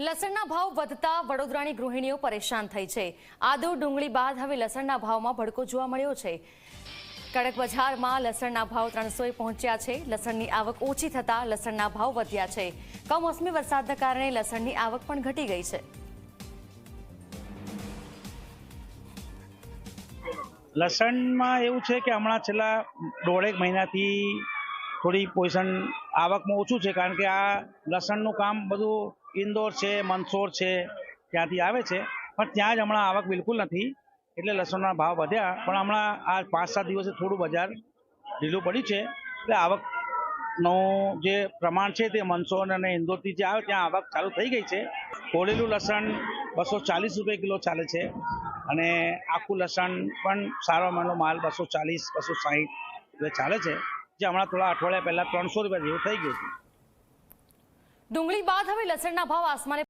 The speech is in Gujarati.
લસણના ભાવ વધતા વડોદરાની ગૃહિણીઓ પરેશાન થઈ છે. આદુ ડુંગળી બાદ હવે લસણના ભાવમાં ભડકો જોવા મળ્યો છે. કડક બજારમાં લસણના ભાવ ત્રણસોએ પહોંચ્યા છે. લસણની આવક ઓછી થતાં લસણના ભાવ વધ્યા છે. કમોસમી વરસાદના કારણે લસણની આવક પણ ઘટી ગઈ છે. લસણમાં એવું છે કે હમણાં છેલ્લા દોઢેક મહિનાથી થોડી પોઝિશન આવકમાં ઓછું છે કારણ કે આ લસણનું કામ બધું ઇન્દોર છે, મંદસોર છે, ત્યાંથી આવે છે. પણ ત્યાં જ હમણાં આવક બિલકુલ નથી. એટલે લસણના ભાવ વધ્યા. પણ હમણાં આ પાંચ સાત દિવસે થોડું બજાર ઢીલું પડ્યું છે. એટલે આવકનો જે પ્રમાણ છે તે મંદસોર અને ઇન્દોરથી જે આવે ત્યાં આવક ચાલુ થઈ ગઈ છે. કોળેલું લસણ બસો ચાલીસ રૂપિયા કિલો ચાલે છે. અને આખું લસણ પણ સારો માનો માલ બસો ચાલીસ, બસો સાહીઠ એટલે ચાલે છે. જે હમણાં થોડા અઠવાડિયા પહેલાં ત્રણસો રૂપિયા જેવું થઈ ગયું હતું. ડુંગળી બાદ હવે લસણના ભાવ આસમાને